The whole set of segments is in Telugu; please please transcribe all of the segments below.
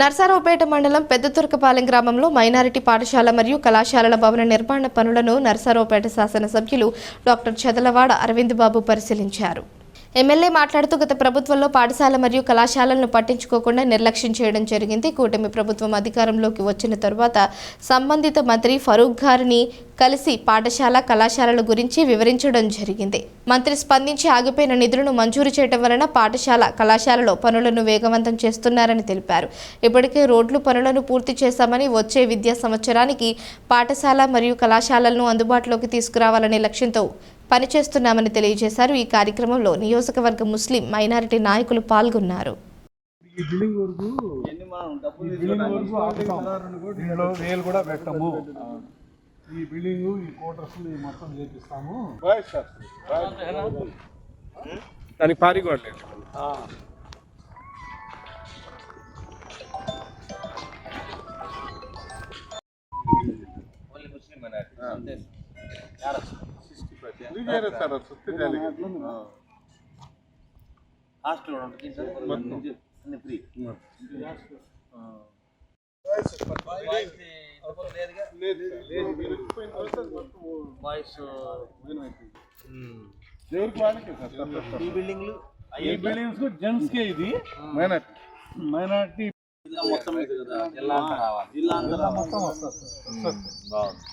నర్సారావుపేట మండలం పెద్దతురకపాలెం గ్రామంలో మైనారిటీ పాఠశాల మరియు కళాశాలల భవన నిర్మాణ పనులను నర్సారావుపేట శాసనసభ్యులు డాక్టర్ చదలవాడ అరవింద్ బాబు పరిశీలించారు. ఎమ్మెల్యే మాట్లాడుతూ గత ప్రభుత్వంలో పాఠశాల మరియు కళాశాలలను పట్టించుకోకుండా నిర్లక్ష్యం చేయడం జరిగింది. కూటమి ప్రభుత్వం అధికారంలోకి వచ్చిన తరువాత సంబంధిత మంత్రి ఫరూక్ గారిని కలిసి పాఠశాల కళాశాలల గురించి వివరించడం జరిగింది. మంత్రి స్పందించి ఆగిపోయిన నిధులను మంజూరు చేయడం వలన పాఠశాల కళాశాలలో పనులను వేగవంతం చేస్తున్నారని తెలిపారు. ఇప్పటికే రోడ్లు పనులను పూర్తి చేశామని వచ్చే విద్యా సంవత్సరానికి పాఠశాల మరియు కళాశాలలను అందుబాటులోకి తీసుకురావాలనే లక్ష్యంతో పనిచేస్తున్నామని తెలియజేశారు. ఈ కార్యక్రమంలో నియోజకవర్గ ముస్లిం మైనారిటీ నాయకులు పాల్గొన్నారు. ఈ బిల్డింగ్ వరకు ఈ బిల్డింగ్ వరకు ఆపుతాం దీనిలో వేలు కూడా పెట్టము. ఈ బిల్డింగ్ ఈ కోటర్స్ మొత్తం చేపిస్తాము. దానికి పారిగోడలేదు హాస్టల్ ఉంటుంది సార్ అన్ని ఫ్రీ వాయిస్ ఈ బిల్డింగ్లు ఈ బిల్డింగ్స్ జెంట్స్ కే ఇది మైనార్టీ మైనార్టీ జిల్లా మొత్తం మీద కదా జిల్లా అంతా రావాలి జిల్లా అంతా రావాలి మొత్తం వస్తుంది సార్ బాగుంది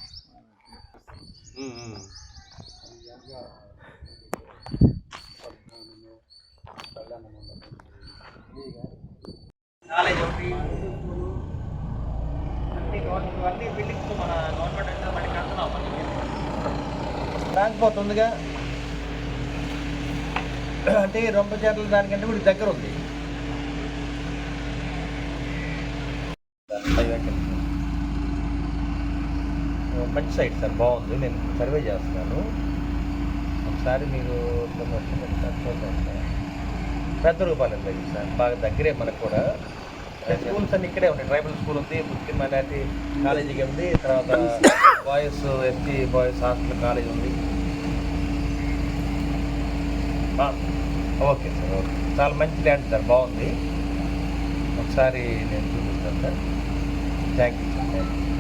కాలేజ్ ఒకటి అన్ని అన్ని బిల్డింగ్స్ మన గవర్నమెంట్ కడుతున్నాం బ్యాంక్ పోతుందిగా అంటే రొంప చేతల దానికంటే వీడికి దగ్గర ఉంది. మంచి సైట్ సార్ బాగుంది. నేను సర్వే చేస్తున్నాను. ఒకసారి మీరు కొన్ని వర్షం ఒకసారి చూద్దాం సార్ పెద్ద రూపాయలు దగ్గర సార్. బాగా దగ్గరే మనకు కూడా. స్కూల్స్ అన్ని ఇక్కడే ఉన్నాయి. ట్రైబల్ స్కూల్ ఉంది ముస్లిం మైనార్టీ కాలేజీకి ఉంది తర్వాత boys ST boys hostel college ఉంది. Okay sir okay. చాలా మంచి ల్యాండ్ సార్ బాగుంది. ఒకసారి నేను చూపిస్తాను sir. Thank you sir thank you.